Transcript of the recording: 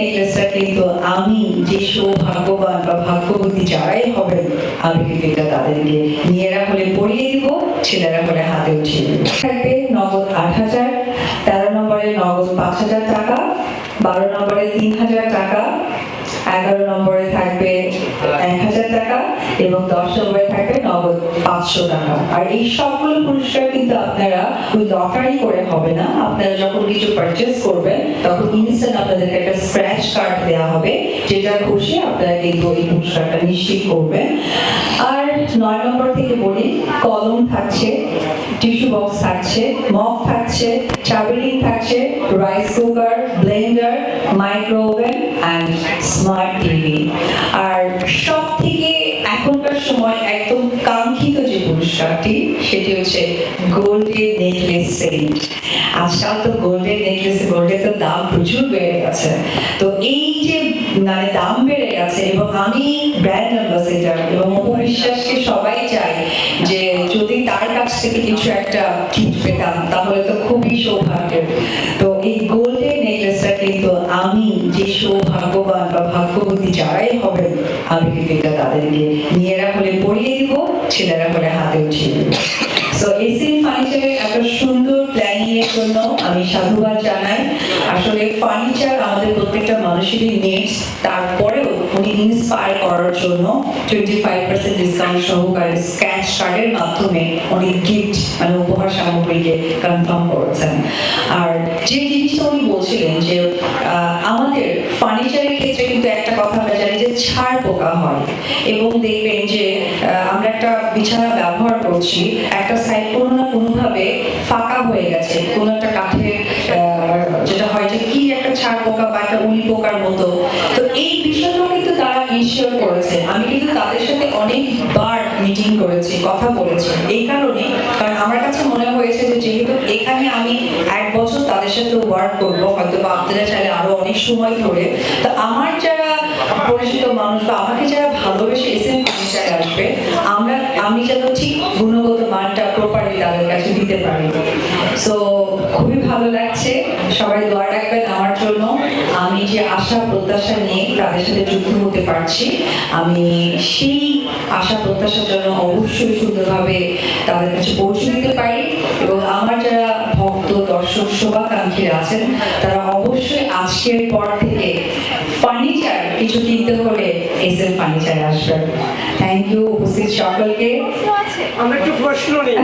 নেকলেসটা কিন্তু আমি যে সৌভাগ্যবান বা ভাগ্যবতী যারাই হবেন আমি কিন্তু এটা তাদেরকে মেয়েরা হলে পরিয়ে দিব, ছেলেরা হলে হাতে উঠিয়ে থাকবে নগদ আট হাজার, তেরো নম্বরে নগদ পাঁচ হাজার টাকা, বারো নম্বরে তিন হাজার টাকা এগারো নম্বরে থাকবে এক হাজার টাকা এবং দশ নম্বরে থাকবে নগদ পাঁচশো টাকা। আর এই সবগুলো পুরস্কার কিন্তু আপনারা ওই লটারি করে হবে না। আপনারা যখন কিছু পারচেস করবেন, তখন ইনস্ট্যান্ট আপনাদেরকে একটা স্ক্র্যাচ কার্ড দেওয়া হবে, যেটা খুশি আপনারা কিন্তু এই পুরস্কারটা নিশ্চিত করবেন। আর নয় নম্বর থেকে বলি, কলম থাকছে টিস্যু বক্স থাকছে মগ থাকছে চাবিলিং থাকছে rice cooker blender micro oven and smart TV আর সব থেকে এখনকার সময় একদম কাঙ্ক্ষিত যে পুরস্কারটি, সেটি হচ্ছে গোল্ডেন নেকলেস সেট। আজকাল তো গোল্ডেন নেকলেস তো দাম প্রচুর বেড়ে গেছে। তো এই যে মানে দাম বেড়ে গেছে এবং আমি ব্র্যান্ড অ্যাম্বাসেডার এবং সবাই চাই যে যদি তার কাছ থেকে কিছু একটা গিফট পেতাম, তাহলে তো সৌভাগ্যবান বা ভাগ্যবতী যারাই হবেন আমি কিন্তু তাদেরকে মেয়েরা হলে পরিয়ে দিব, ছেলেরা হলে হাতে উঠিয়ে দিব। সো এসিএন ফার্নিচারের সুন্দর জন্য আমি সাধুবাদ জানাই। আসলে ফার্নিচার আমাদের প্রত্যেকটা মানুষেরই নেটস তারপরেও উনি ইন্সপায়ার করার জন্য টোয়েন্টি ফাইভ পার্সেন্ট ডিসকাউন্ট সহকারে স্ক্যাচ কার্ডের মাধ্যমে উনি গিফট মানে উপহার সামগ্রীকে কনফার্ম করেছেন। যে জিনিসটা উনি বলছিলেন যে আমাদের ফার্নিচারের ক্ষেত্রে কিন্তু একটা কথা আমরা জানি যে ছাড় পোকা হয়। এবং দেখবেন যে আমরা একটা বিছানা ব্যবহার করছি, একটা সাইড কোনো না কোনোভাবে ফাঁকা হয়ে গেছে। কোনো একটা কাঠের যেটা হয় যে কি একটা ছাড় পোকা বা একটা উলি পোকার মতো। তো এই বিষয়টাও কিন্তু তারা ইনশিওর করেছে। আমি কিন্তু তাদের সাথে অনেকবার মিটিং করেছি, কথা বলেছি। এই কারণে, কারণ আমার কাছে মনে হয়েছে যে যেহেতু এখানে আমি এক ওয়ার্ক করব, হয়তো বা আপনারা চাইলে আরও অনেক সময় ধরে। তো আমার যারা পরিচিত মানুষ বা আমাকে যারা ভালোবেসে এসে ফার্নিচারে আসবে, আমরা, আমি যেন ঠিক গুণগত মানটা প্রপারলি তাদের কাছে দিতে পারি। সো খুবই ভালো লাগছে। সবাই দোয়া রাখবেন আমার জন্য। আমি যে আশা প্রত্যাশা নিয়ে তাদের সাথে যুক্ত হতে পারছি, আমি সেই আশা প্রত্যাশার জন্য অবশ্যই সুন্দরভাবে তাদের কাছে পৌঁছে দিতে পারি এবং আমার যারা ভক্ত দর্শক শুভাকাঙ্ক্ষীরা আছেন, তারা অবশ্যই আজকের পর থেকে ফার্নিচার কিছু কিনতে হলে এস এম ফার্নিচার আসবেন। থ্যাংক ইউ উপস্থিত সকলকে। আমরা একটু প্রশ্ন নিই।